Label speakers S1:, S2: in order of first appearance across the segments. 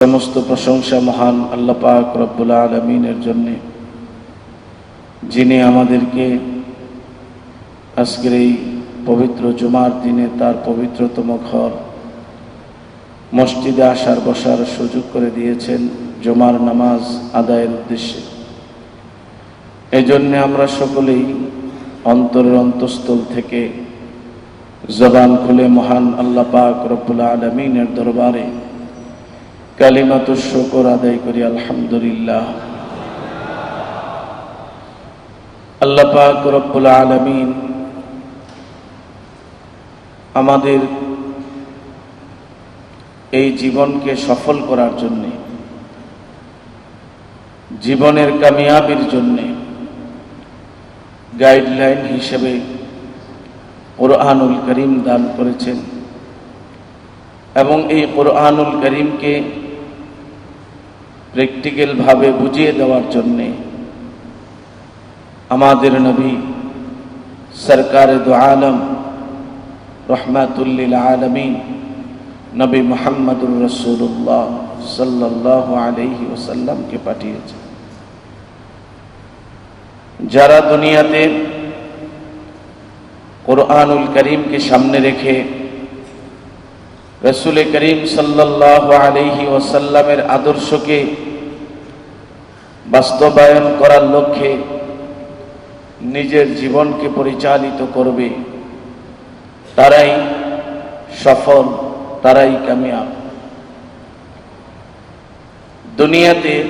S1: সমস্ত প্রশংসা মহান আল্লাহ পাক রব্বুল আলমিনের জন্যে, যিনি আমাদেরকে আজকের এই পবিত্র জুমার দিনে তার পবিত্রতম ঘর, মসজিদে আসার বসার সুযোগ করে দিয়েছেন জুমার নামাজ আদায়ের উদ্দেশ্যে। এই জন্যে আমরা সকলেই অন্তরের অন্তঃস্থল থেকে জবান খুলে মহান আল্লাহ পাক রব্বুল আলমিনের দরবারে কালিমাত শকর আদায় করি, আলহামদুলিল্লাহ। আল্লাহ পাক রব্বুল আলমিন আমাদের এই জীবনকে সফল করার জন্যে, জীবনের কামিয়াবির জন্যে গাইডলাইন হিসেবে কোরআনুল করিম দান করেছেন। এবং এই কোরআনুল করিমকে প্র্যাকটিক্যালভাবে বুঝিয়ে দেওয়ার জন্যে আমাদের নবী সরকার দু আলম রহমাতুল্লিল আলমিন নবী মোহাম্মদুর রসুল্লাহ সাল্লাহ আলহি ওসাল্লামকে পাঠিয়েছে যারা দুনিয়াতে কোরআনুল করিমকে সামনে রেখে রসুল করিম আলহি ওসাল্লামের আদর্শকে বাস্তবায়ন করার লক্ষ্যে নিজের জীবনকে পরিচালিত করবে। তারাই সফল, তারাই কামিয়াব। দুনিয়াতে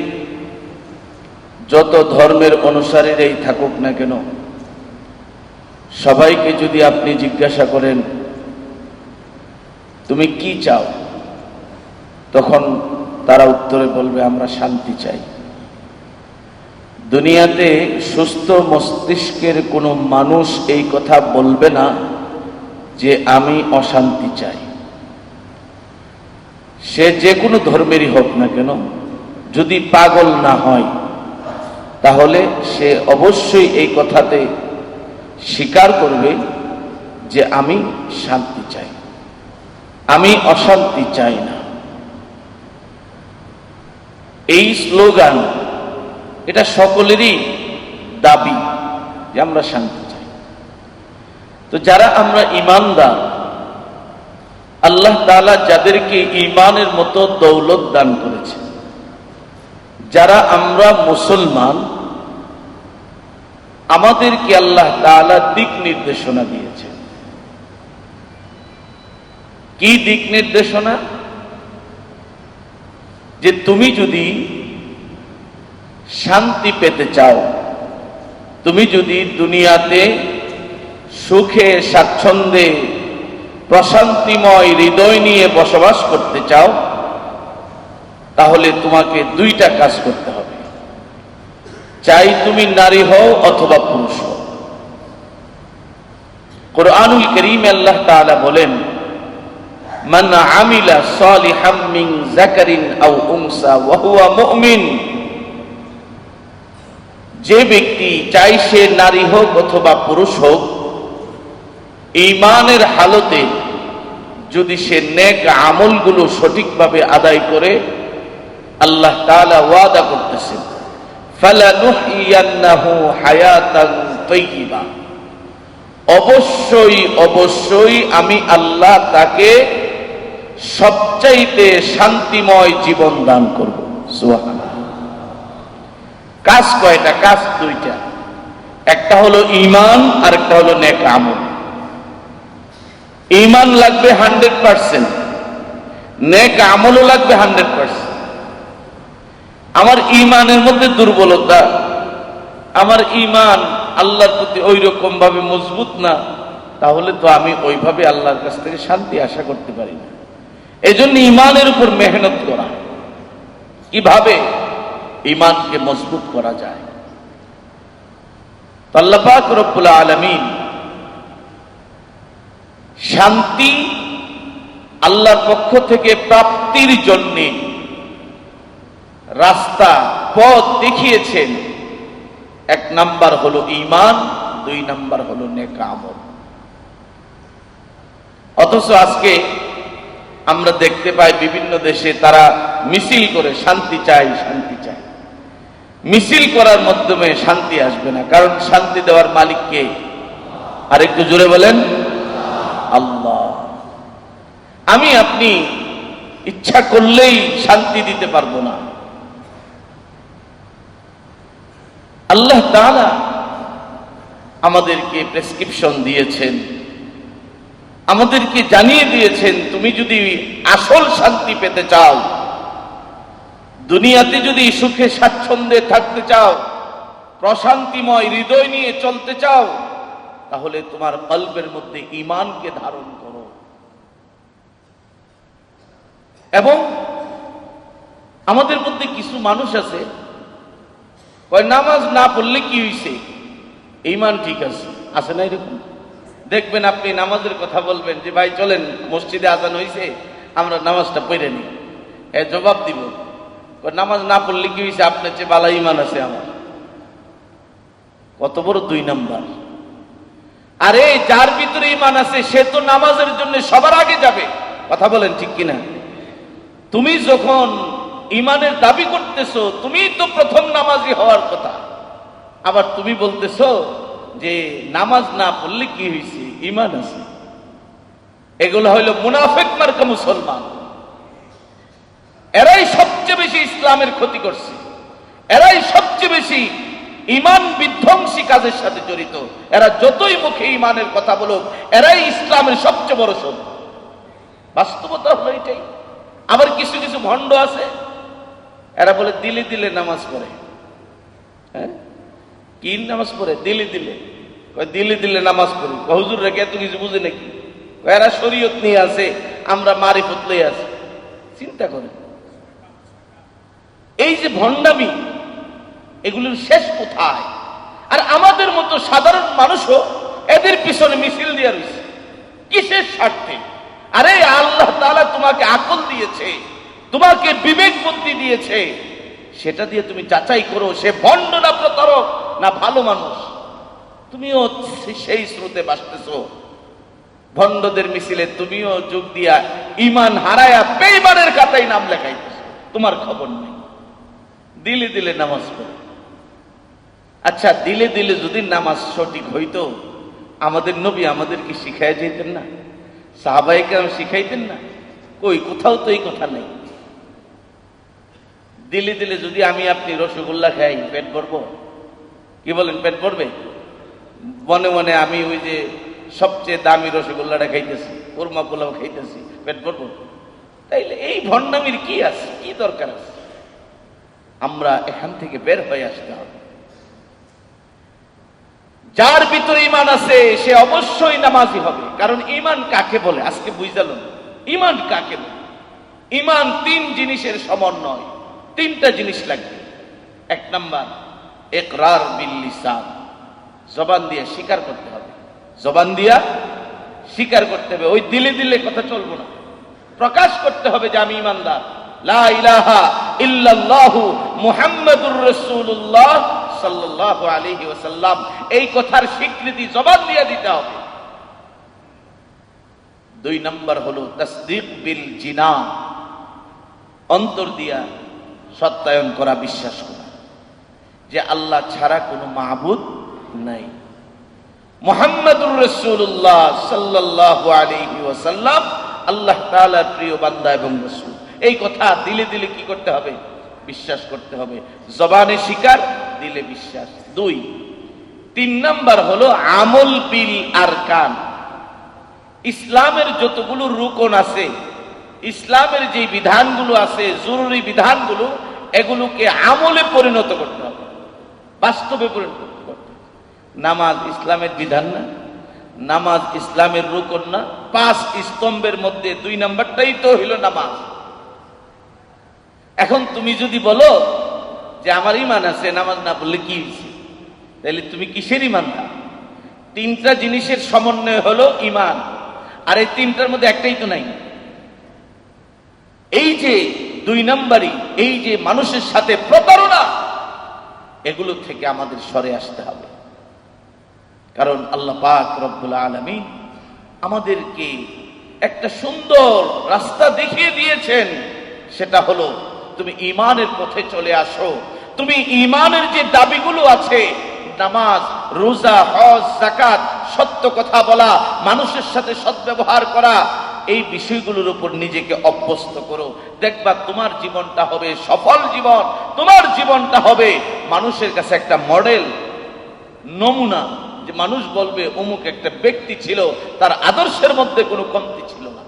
S1: যত ধর্মের অনুসারীরাই থাকুক না কেন, সবাইকে যদি আপনি জিজ্ঞাসা করেন তুমি কি চাও? তখন তারা উত্তরে বলবে, আমরা শান্তি চাই। দুনিয়াতে সুস্থ মস্তিষ্কের কোনো মানুষ এই কথা বলবে না যে আমি অশান্তি চাই। সে যে কোনো ধর্মেরই হোক না কেন, যদি পাগল না হয়, তাহলে সে অবশ্যই এই কথাতে স্বীকার করবে যে আমি শান্তি চাই। আমি অশান্তি চাই না। এই স্লোগান, এটা সকলেরই দাবি যে আমরা শান্তি চাই। তো যারা আমরা ইমানদার, আল্লাহ তালা যাদেরকে ইমানের মতো দৌলত দান করেছে যারা আমরা মুসলমান, আমাদেরকে আল্লাহ তালা দিক নির্দেশনা দিয়েছে কি দিক নির্দেশনা? যে তুমি যদি শান্তি পেতে চাও, তুমি যদি দুনিয়াতে সুখে, স্বাচ্ছন্দ্যে, প্রশান্তিময় হৃদয় নিয়ে বসবাস করতে চাও, তাহলে তোমাকে দুইটা কাজ করতে হবে। চাই তুমি নারী হও অথবা পুরুষ হও। কোরআনুল করিম আল্লাহ তাআলা বলেন মিন যাকারিন আও উনসা ওয়া হুয়া মুমিন। যে ব্যক্তি চাই সে নারী হোক অথবা পুরুষ হোক ইমানের হালতে যদি সে নেক আমলগুলো সঠিকভাবে আদায় করে, আল্লাহ তাআলা ওয়াদা করতেছেন অবশ্যই অবশ্যই আমি আল্লাহ তাকে সবচাইতে শান্তিময় জীবন দান করব। কাজ কয়টা? কাজ দুইটা। একটা হলো ইমান আর একটা হলো নেক আমল। ইমান লাগবে হান্ড্রেড পার্সেন্ট। নেক আমলও লাগবে হান্ড্রেড পার্সেন্ট। আমার ইমানের মধ্যে দুর্বলতা, আমার ইমান আল্লাহর প্রতি ওই রকম ভাবে মজবুত না, তাহলে তো আমি ওইভাবে আল্লাহর কাছ থেকে শান্তি আশা করতে পারি না। এই জন্য ইমানের উপর মেহনত করা। কীভাবে ইমানকে মজবুত করা যায়? আল্লাপাক রব্বুল আলমিন শান্তি আল্লাহর পক্ষ থেকে প্রাপ্তির জন্যে রাস্তা, পথ দেখিয়েছেন। এক নাম্বার হলো ইমান দুই নাম্বার হলো নেক অথচ আজকে আমরা দেখতে পাই বিভিন্ন দেশে তারা মিছিল করে শান্তি চাই শান্তি চাই মিছিল করার মাধ্যমে শান্তি আসবে না। কারণ শান্তি দেওয়ার মালিক কে? আর একটু জোরে বলেন। আল্লাহ। আমি আপনি ইচ্ছা করলেই শান্তি দিতে পারব না। আল্লাহ তাআলা আমাদেরকে প্রেসক্রিপশন দিয়েছেন। আমাদেরকে জানিয়ে দিয়েছেন, তুমি যদি আসল শান্তি পেতে চাও, দুনিয়াতে যদি সুখে স্বাচ্ছন্দ্যে থাকতে চাও, প্রশান্তিময় হৃদয় নিয়ে চলতে চাও, তাহলে তোমার কল্পের মধ্যে ইমানকে ধারণ করো। এবং আমাদের মধ্যে কিছু মানুষ আছে নামাজ না পড়লে কি হইছে? ইমান ঠিক আছে আছে না এরকম? দেখবেন আপনি নামাজের কথা বলবেন যে, ভাই, চলেন, মসজিদে আজান হইছে, আমরা নামাজটা পড়ে নিই। এ জবাব দিব। নামাজ না পড়লে কি হয়েছে আপনার চেয়ে বালা ইমান আছে আমার। কত বড় দুই নাম্বার। আরে, যার ভিতরে ইমান আছে, সে তো নামাজের জন্য সবার আগে যাবে। কথা বলেন ঠিক কিনা? তুমি যখন ইমানের দাবি করতেছো, তুমি তো প্রথম নামাজি হওয়ার কথা। আবার তুমি বলতেছো যে নামাজ না পড়লে কি হয়েছে ইমান আছে। এগুলো হইল মুনাফেক মার্কা মুসলমান। এরাই সবচেয়ে বেশি ইসলামের ক্ষতি করছে। এরাই সবচেয়ে বেশি ইমান বিধ্বংসী কাজের সাথে জড়িত। এরা যতই মুখে ইমানের কথা বলুক, এরাই ইসলামের সবচেয়ে বড় শোধ বাস্তবতা হলো এটাই। আবার কিছু কিছু ভণ্ড আছে, এরা বলে দিলে দিলে নামাজ পড়ে। হ্যাঁ? কি নামাজ পড়ে? দিলে দিলে। কয়, দিলে নামাজ পড়ি। হুজুর রেখে এত কিছু বুঝে নাকি? এরা শরীয়ত নিয়ে আছে, আমরা মারিফত লই আছে। চিন্তা করে এই যে ভণ্ডামি, এগুলোর শেষ কোথায়? আর আমাদের মতো সাধারণ মানুষও এদের পিছনে মিছিল দিয়ে রয়েছে কিসের স্বার্থে? আরে, আল্লাহ তাআলা তোমাকে আকল দিয়েছে, তোমাকে বিবেক বুদ্ধি দিয়েছে। সেটা দিয়ে তুমি যাচাই করো, সে ভণ্ড না প্রতারক? না ভালো মানুষ? তুমিও সেই স্রোতে বাসতেছো। ভণ্ডদের মিছিলে তুমিও যোগ দিয়া ইমান হারায়া বেইমানের খাতায় নাম লেখাইতেছো। তোমার খবর নেই। দিলে দিলে নামাজ পড়ে। আচ্ছা দিলে দিলে যদি নামাজ সঠিক হইতো, আমাদের নবী আমাদেরকে শিখাই যেতেন না? সাহাবাহিকে শিখাইতেন না? কই, কোথাও তো এই কথা নেই। দিলে দিলে যদি আমি আপনি রসগোল্লা খাই, পেট ভরবো? কি বলেন, পেট ভরবে? মনে মনে আমি ওই যে সবচেয়ে দামি রসগোল্লাটা খাইতেছি, কোরমা পোলাও খাইতেছি, পেট ভরবো? তাইলে এই ভণ্ডামির কি আছে? কি দরকার আছে? আমরা এখান থেকে বের হয়ে আসতে হবে। যার ভিতরে ইমান আছে, সে অবশ্যই নামাজি হবে। কারণ ইমান কাকে বলে? আজকে বুঝাল ইমান কাকে বলে? ইমান তিন জিনিসের সমন্বয়। তিনটা জিনিস লাগবে। এক নাম্বার একরার বিল্লিসান জবান দিয়ে স্বীকার করতে হবে। জবান দিয়া স্বীকার করতে হবে। ওই দিলে দিলে কথা চলবো না। প্রকাশ করতে হবে যে আমি ইমানদার। লা এই কথার স্বীকৃতি জবান দিয়ে দিতে হবে। দুই নাম্বার হলো তাসদিক বিল জিনান অন্তর দিয়া সত্যায়ন করা, বিশ্বাস করা। যে আল্লাহ ছাড়া কোনো মাহবুদ নাই। মোহাম্মদুর রসুল্লাহ সাল্লাহ আলাইহি ওয়াসাল্লাম, আল্লাহ তাআলার প্রিয় বান্দা এবং রসুল। এই কথা দিলে দিলে কি করতে হবে? বিশ্বাস করতে হবে। জবানে শিকার, দিলে বিশ্বাস। দুই, তিন নাম্বার হলো আমল বিল আর কান ইসলামের যতগুলো রুকন আছে, ইসলামের যে বিধানগুলো আছে, জরুরি বিধানগুলো, এগুলোকে আমলে পরিণত করতে হবে। বাস্তবে পরিণত করতে নামাজ ইসলামের বিধান না, নামাজ ইসলামের রুকন না, পাঁচ স্তম্ভের মধ্যে দুই নাম্বারটাই তো হইল নামাজ। এখন তুমি যদি বলো যে আমার ইমান আছে, নামাজ না বললে কি হয়েছে তাহলে তুমি কিসের ইমানদার তিনটা জিনিসের সমন্বয় হলো ইমান। আর এই তিনটার মধ্যে একটাই তো নাই। এই যে দুই নাম্বারই, এই যে মানুষের সাথে প্রতারণা এগুলো থেকে আমাদের সরে আসতে হবে। কারণ আল্লাহ পাক রব্বুল আলমী আমাদেরকে একটা সুন্দর রাস্তা দেখিয়ে দিয়েছেন। সেটা হলো, তুমি ইমানের পথে চলে আসো। তুমি ইমানের যে দাবিগুলো আছে, নামাজ, রোজা, হজ জাকাত সত্য কথা বলা, মানুষের সাথে সদ্ব্যবহার করা এই বিষয়গুলোর উপর নিজেকে অভ্যস্ত করো। দেখবা তোমার জীবনটা হবে সফল জীবন। তোমার জীবনটা হবে মানুষের কাছে একটা মডেল নমুনা। যে মানুষ বলবে, অমুক একটা ব্যক্তি ছিল, তার আদর্শের মধ্যে কোনো কমতি ছিল না।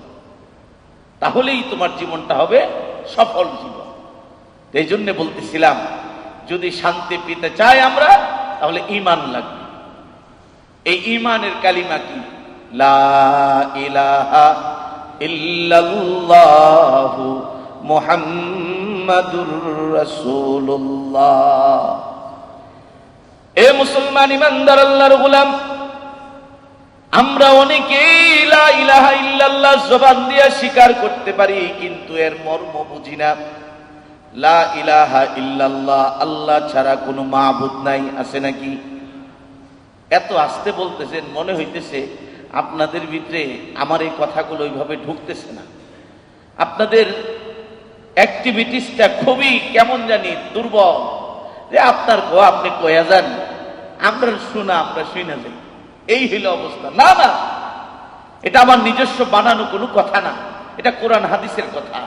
S1: তাহলেই তোমার জীবনটা হবে সফল জীবন। এই জন্যে বলতেছিলাম, যদি শান্তি পেতে চাই আমরা, তাহলে ইমান লাগবে। এই ইমানের কালিমা কি? লা ইলাহা ইল্লাল্লাহু মুহাম্মাদুর রাসূলুল্লাহ। এ মুসলমান ইমানদার আল্লাহর গোলাম, আমরা অনেকেই লা ইলাহা ইল্লাল্লাহ জবান দিয়ে স্বীকার করতে পারি, কিন্তু এর মর্ম বুঝি না। লা ইলাহা ইল্লাল্লাহ, আল্লাহ ছাড়া কোনো মাহবুদ নাই, আছে নাকি? এত আসতে বলতেছেন, মনে হইতেছে আপনাদের ভিতরে আমার এই কথাগুলো ওইভাবে ঢুকতেছে না। আপনাদের অ্যাক্টিভিটিসটা খুবই কেমন জানি দুর্বল। যে আপনার গো, আপনি কয়া যান? আমরা শোনা আমরা শুনে যাই। এই হইল অবস্থা। না না। এটা আমার নিজস্ব বানানো কোনো কথা না। এটা কোরআন হাদিসের কথা।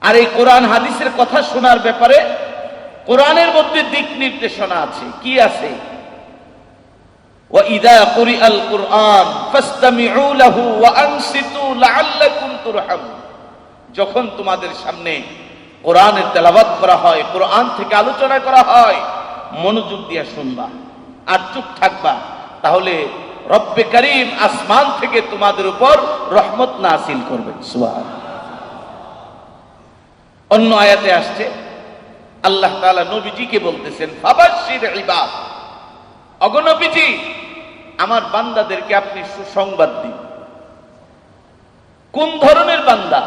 S1: আর এই কোরআন হাদিসের কথা শোনার ব্যাপারে কোরআনের মধ্যে দিক নির্দেশনা আছে। কি আছে? وَإِذَا قُرِئَ الْقُرْآنُ فَاسْتَمِعُوا لَهُ وَأَنصِتُوا لَعَلَّكُمْ تُرْحَمُونَ যখন তোমাদের সামনে কোরআনের তেলাবাত করা হয় কোরআন থেকে আলোচনা করা হয় মনোযোগ দিয়ে শুনবা আর চুপ থাকবা তাহলে রব্বে করিম আসমান থেকে তোমাদের উপর রহমত নাসিল করবে সুবহান অন্য আয়াতে আসছে আল্লাহ তাআলা নবীজিকে বলতেছেন ফাবাশশির ইবাদ অগনবীজি আমার বান্দাদেরকে আপনি সুসংবাদ দিন। কোন ধরনের বান্দা?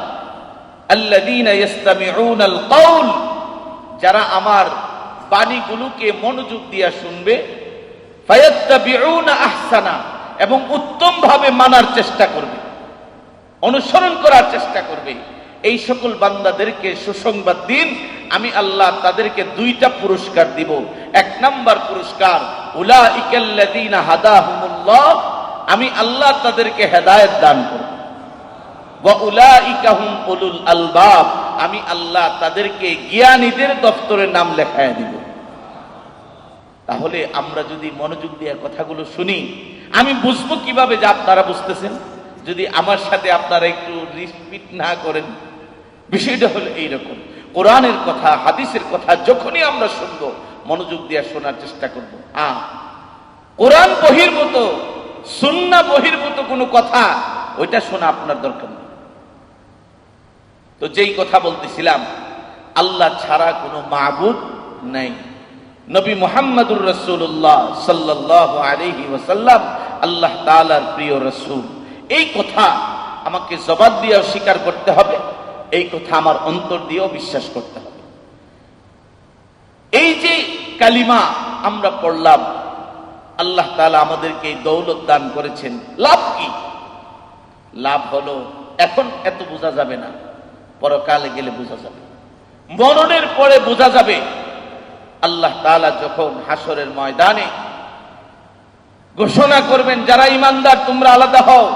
S1: যারা আমার বাণীগুলোকে মনোযোগ দিয়া শুনবে আহসানা, এবং উত্তম ভাবে মানার চেষ্টা করবে, অনুসরণ করার চেষ্টা করবে, এই সকল বান্দাদেরকে সুসংবাদ দিন। আমি আল্লাহ তাদেরকে দুইটা পুরস্কার দিব। এক নাম্বার পুরস্কার আমি আল্লাহ তাদেরকে হেদায়েত দান করব। আমি আল্লাহ তাদেরকে জ্ঞানীদের দফতরে নাম লেখায় দিব। তাহলে আমরা যদি মনোযোগ দিয়ে কথাগুলো শুনি, আমি বুঝব কীভাবে যে আপনারা বুঝতেছেন? যদি আমার সাথে আপনারা একটু রিপিট না করেন, বিষয়টা হলো এইরকম। কোরআনের কথা, হাদিসের কথা যখনই আমরা শুনব মনোযোগ দিয়ে শোনার চেষ্টা করব। আ, কোরআন বহির্ভূত সুন্না বহির্ভূত কোনো কথা, ওইটা শোনা আপনার দরকার নেই। তো যেই কথা বলতেছিলাম, আল্লাহ ছাড়া কোনো মাহবুদ নাই। নবী মোহাম্মদুর রসুল্লাহ সাল্লাহ আলহি ওসাল্লাম আল্লাহ তালার প্রিয় রসুল। এই কথা আমাকে জবাব দিয়েও স্বীকার করতে হবে, এই কথা আমার অন্তর দিয়েও বিশ্বাস করতে হবে। এই যে কালিমা আমরা পড়লাম। আল্লাহ তালা আমাদেরকে দৌলত দান করেছেন। লাভ কি? লাভ হলো, এখন এত বোঝা যাবে না। পরকালে গেলে বোঝা যাবে। মরণের পরে বোঝা যাবে। আল্লাহ তালা যখন হাসরের ময়দানে ঘোষণা করবেন, যারা ইমানদার তোমরা আলাদা হও।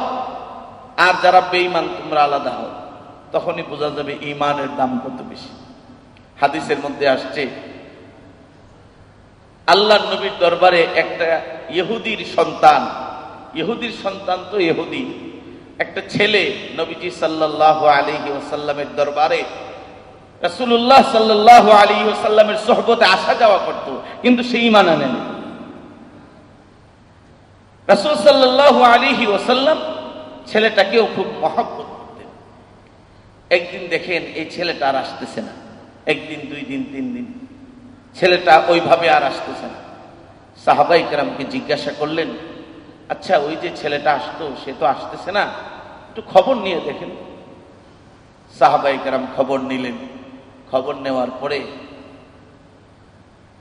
S1: আর যারা বেঈমান, তোমরা আলাদা হও। তখনই বোঝা যাবে ইমানের দাম কত বেশি। হাদিসের মধ্যে আসছে আল্লাহ নবীর দরবারে একটা ইহুদির সন্তান ইহুদির সন্তান তো ইহুদি। একটা ছেলে নবীজি সাল্লাহ আলী ওসাল্লামের দরবারে রাসুল্লাহ সাল্লাহ আলী ওসাল্লামের সহবতে আসা যাওয়া করত, কিন্তু সেই মানা নেন রাসুল সাল্লাহ আলিহি ওসাল্লাম ছেলেটাকেও খুব মহব্বত করতেন। একদিন দেখেন এই ছেলেটা আর আসতেছে না। একদিন, দুই দিন, তিন দিন। ছেলেটা ওইভাবে আর আসতেছে না। সাহাবাই কেরামকে জিজ্ঞাসা করলেন আচ্ছা ওই যে ছেলেটা আসতো, সে তো আসতেছে না? একটু খবর নিয়ে দেখেন। সাহাবাই কেরাম খবর নিলেন। খবর নেওয়ার পরে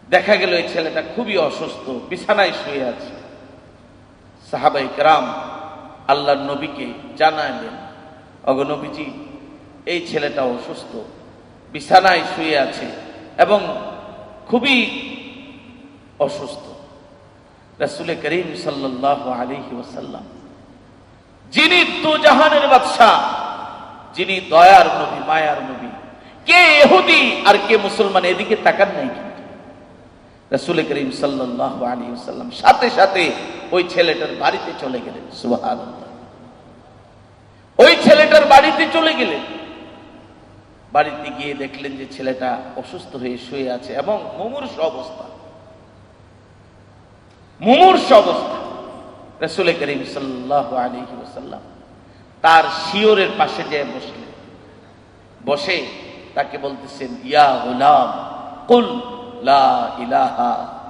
S1: দেখা গেল এই ছেলেটা খুবই অসুস্থ, বিছানায় শুয়ে আছে। সাহাবাই কেরাম আল্লাহর নবীকে জানাইলেন অগনবীজি এই ছেলেটা অসুস্থ, বিছানায় শুয়ে আছে এবং খুবই অসুস্থ। রাসুল করিম সাল্লাহ আলহি ওসাল্লাম যিনি দু জাহানের বাদশাহ, যিনি দয়ার নবী, মায়ার নবী। কে এহুদি আর কে মুসলমান, এদিকে তাকান নাই কিন্তু। রাসুল করিম সাল্লাহ আলী সাল্লাম সাথে সাথে ওই ছেলেটার বাড়িতে চলে গেলেন সুবাহ ওই ছেলেটার বাড়িতে চলে গেলেন। বাড়িতে গিয়ে দেখলেন যে ছেলেটা অসুস্থ হয়ে শুয়ে আছে এবং মুমূর্ষ অবস্থা। মুমূর্ষ অবস্থা। রসুল করিম সাল্লাহ তার শিওরের পাশে যেয়ে বসলেন। বসে তাকে বলতেছেন, ইয়া গুলাম, কুল লা ইলাহা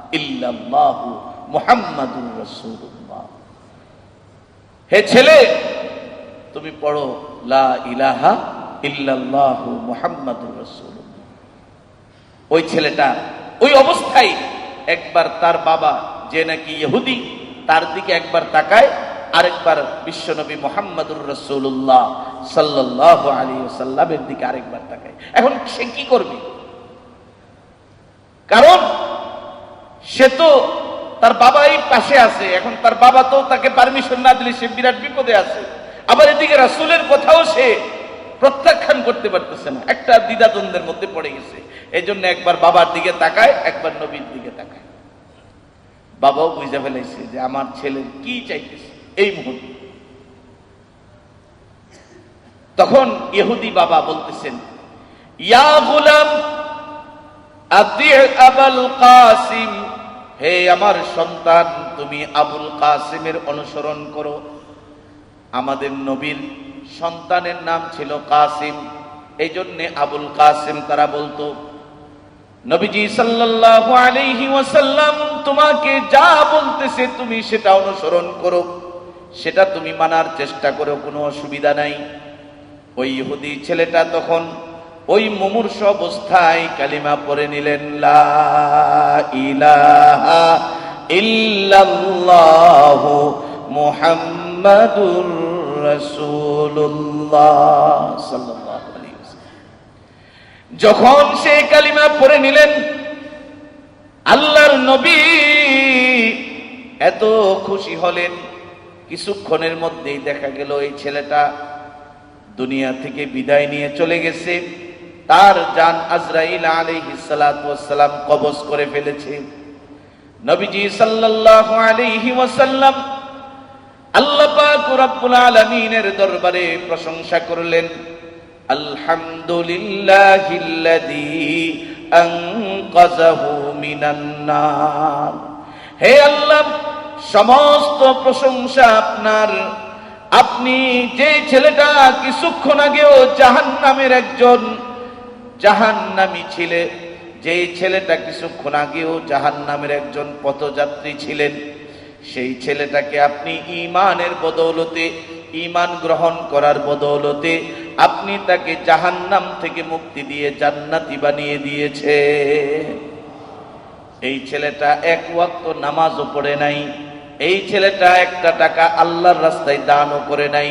S1: হে ছেলে, তুমি পড়ো, লা ইলাহা ওই ছেলেটা ওই অবস্থায় একবার তার বাবা, যে নাকি ইহুদি, তার দিকে একবার তাকায়, আরেকবার বিশ্বনবী মোহাম্মদুর রসুল্লাহ সাল্লাহ আলী সাল্লামের দিকে আরেকবার তাকায়। এখন সে কি করবে? কারণ সে তো তার বাবাই পাশে আছে, এখন তার বাবা তো তাকে পারমিশন না দিলে সে বিরাট বিপদে আছে। আবার এদিকে রাসুলের কথাও সে প্রত্যাখ্যান করতে পারতেছে না। একটা দ্বিধাদ্বন্দ্বের মধ্যে পড়ে গেছে। এই জন্য একবার বাবার দিকে তাকায়, একবার নবীর দিকে তাকায়। বাবাও বুঝে ফেলাইছে যে আমার ছেলের কি চাইতেছে এই মুহূর্তে। তখন ইহুদি বাবা বলতেছেন, ইয়া গুলাম আবুল কাসিম, হে আমার সন্তান, তুমি আবুল কাসিমের অনুসরণ করো। আমাদের নবীর সন্তানের নাম ছিল কাসিম। এই জন্যে আবুল কাসিম তারা বলতো, নবীজি সাল্লাল্লাহু আলাইহি ওয়াসাল্লাম তোমাকে যা বলতেছে তুমি সেটা অনুসরণ করো। সেটা তুমি মানার চেষ্টা করো, কোনো অসুবিধা নাই। ওই ইহুদি ছেলেটা তখন ওই মুমূর্ষ অবস্থায় কালিমা পড়ে নিলেন, লা ইলাহা ইল্লাল্লাহু মুহাম্মাদুর যখন সে কালিমা পড়ে নিলেন, আল্লাহর নবী এত খুশি হলেন। কিছুক্ষণের মধ্যেই দেখা গেল এই ছেলেটা দুনিয়া থেকে বিদায় নিয়ে চলে গেছে। তার জান আজরাইল আলাইহিসসালাম কবজ করে ফেলেছে। নবীজি ওয়াসাল্লাম আল্লাহ পাক রব্বুল আলামিনের দরবারে প্রশংসা করলেন। নার। হে আল্লাহ, সমস্ত প্রশংসা আপনার। আপনি যে ছেলেটা কিছুক্ষণ আগেও জাহান্নামের একজন জাহান্নামী ছিলে, যে ছেলেটা কিছুক্ষণ আগেও জাহান্নামের একজন পথযাত্রী ছিলেন সেই ছেলেটাকে আপনি ইমানের বদৌলতে ইমান গ্রহণ করার বদৌলতে আপনি তাকে জাহান্নাম থেকে মুক্তি দিয়ে জান্নাতি বানিয়ে দিয়েছে। এই ছেলেটা এক ওয়াক্ত নামাজও পড়ে নাই, এই ছেলেটা একটা টাকা আল্লাহর রাস্তায় দানও করে নাই,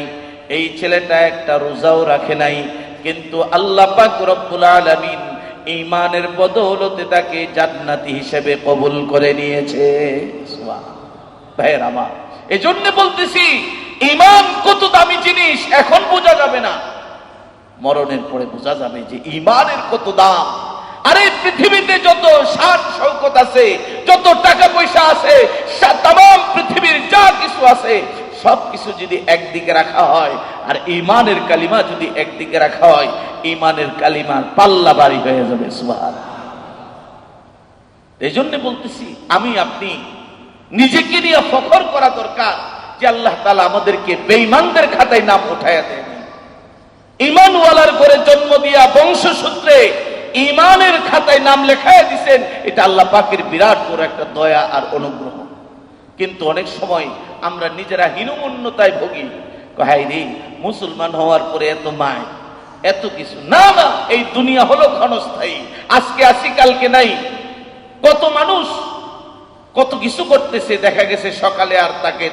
S1: এই ছেলেটা একটা রোজাও রাখে নাই, কিন্তু আল্লাহ পাক রব্বুল আলামিন ইমানের বদৌলতে তাকে জান্নাতি হিসেবে কবুল করে নিয়েছে। ভাইয়ের আমার। এই জন্য বলতেছি ইমান কত দামি জিনিস, এখন বোঝা যাবে না। মরণের পরে বোঝা যাবে যে ইমানের কত দাম। আরে, পৃথিবীতে যত সাত শৌকত আছে, যত টাকা পয়সা আছে তাম পৃথিবীর যা কিছু আছে, সব কিছু যদি একদিকে রাখা হয়, আর ইমানের কালিমা যদি একদিকে রাখা হয়, ইমানের কালিমার পাল্লা বাড়ি হয়ে যাবে সুহার এই জন্য বলতেছি, আমি, আপনি নিজেকে নিয়ে ফখর করা দরকার যে আল্লাহ তালা আমাদেরকে বেইমানদের খাতায় নাম উঠাইয়া দেন। ইমানওয়ালার করে জন্ম দিয়া বংশসূত্রে ইমানের খাতায় নাম লেখায় দিছেন, এটা আল্লাহ পাকের বিরাট বড় একটা দয়া আর অনুগ্রহ। কিন্তু অনেক সময় আমরা নিজেরা হীনমন্যতায় ভোগি। হাই রে, মুসলমান হওয়ার পরে এত মায়, এত কিছু। না না, এই দুনিয়া হলো ক্ষণস্থায়ী, আজকে আসি, কালকে নাই। কত মানুষ কত কিছু করতেছে, দেখা গেছে সকালে আর তাকে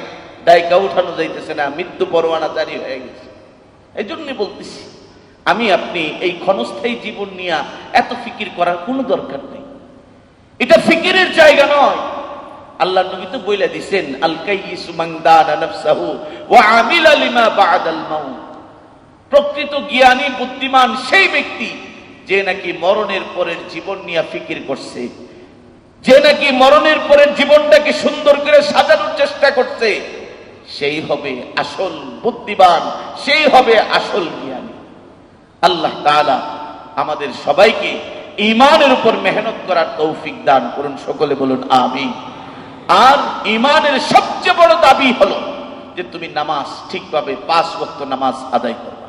S1: দায়িকা উঠানো যাইতেছে না, মৃত্যু পরোয়ানা জারি হয়ে গেছে। এই জন্য বলতেছি, আমি আপনি এই ক্ষণস্থায়ী জীবন নিয়ে এত ফিকির করার কোনো দরকার নেই। এটা ফিকিরের জায়গা নয়। আল্লাহ নবী তো বইলা দিছেন ওয়া প্রকৃত জ্ঞানী, বুদ্ধিমান সেই ব্যক্তি যে নাকি মরণের পরের জীবন নিয়ে ফিকির করছে। যে নাকি মরণের পরের জীবনটাকে সুন্দর করে সাজানোর চেষ্টা করছে, সেই হবে আসল বুদ্ধিমান, সেই হবে আসল জ্ঞানী। আল্লাহ তাআলা আমাদের সবাইকে ইমানের উপর মেহনত করার তৌফিক দান করুন, সকলে বলুন আমি আর ইমানের সবচেয়ে বড় দাবি হলো যে তুমি নামাজ ঠিকভাবে পাঁচ ওয়াক্ত নামাজ আদায় করবে।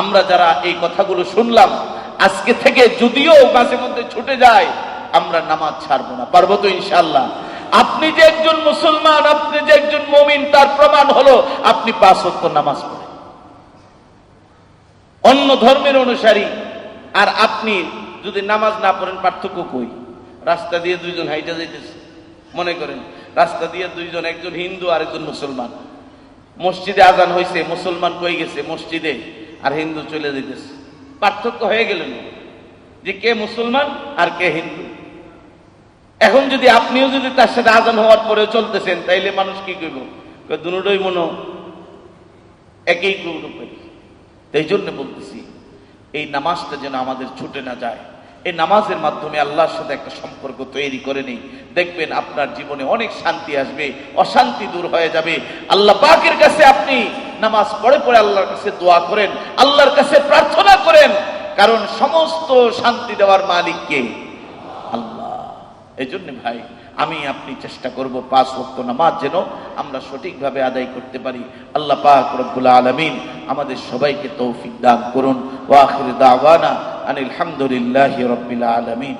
S1: আমরা যারা এই কথাগুলো শুনলাম, আজকে থেকে যদিও মাঝে মধ্যে ছুটে যায় আমরা নামাজ ছাড়বো না, পারব তো ইনশাল্লাহ আপনি যে একজন মুসলমান, আপনি যে একজন মমিন, তার প্রমাণ হলো আপনি পাঁচ ওয়াক্ত নামাজ পড়েন। অন্য ধর্মের অনুসারী, আর আপনি যদি নামাজ না পড়েন, পার্থক্য কই? রাস্তা দিয়ে দুইজন হাইটা যাইতেছে। মনে করেন, রাস্তা দিয়ে দুইজন, একজন হিন্দু আর একজন মুসলমান। মসজিদে আজান হয়েছে মুসলমান কই গেছে? মসজিদে, আর হিন্দু চলে যেতেছে পার্থক্য হয়ে গেল যে কে মুসলমান আর কে হিন্দু। এখন যদি আপনিও যদি তার সাথে আজান হওয়ার পরেও চলতেছেন, তাইলে মানুষ কি করব? দুটোই মনো, একই গ্রুপ এই জন্য বলতেছি, এই নামাজটা যেন আমাদের ছুটে না যায়। এই নামাজের মাধ্যমে আল্লাহর সাথে একটা সম্পর্ক তৈরি করে নেই। দেখবেন আপনার জীবনে অনেক শান্তি আসবে, অশান্তি দূর হয়ে যাবে। আল্লাহ পাকের কাছে আপনি নামাজ পড়ে পড়ে আল্লাহর কাছে দোয়া করেন, আল্লাহর কাছে প্রার্থনা করেন। কারণ সমস্ত শান্তি দেওয়ার মালিক কে? আল্লাহ এই জন্যে ভাই, আমি আপনি চেষ্টা করব পাঁচ ভক্ত নামাজ যেন আমরা সঠিকভাবে আদায় করতে পারি। আল্লাহ পাক রব্বুল আলমিন আমাদের সবাইকে তৌফিক দান করুন। ওয়া আখির দাওয়ানা আনিল হামদুলিল্লাহি আলমিন আলামিন।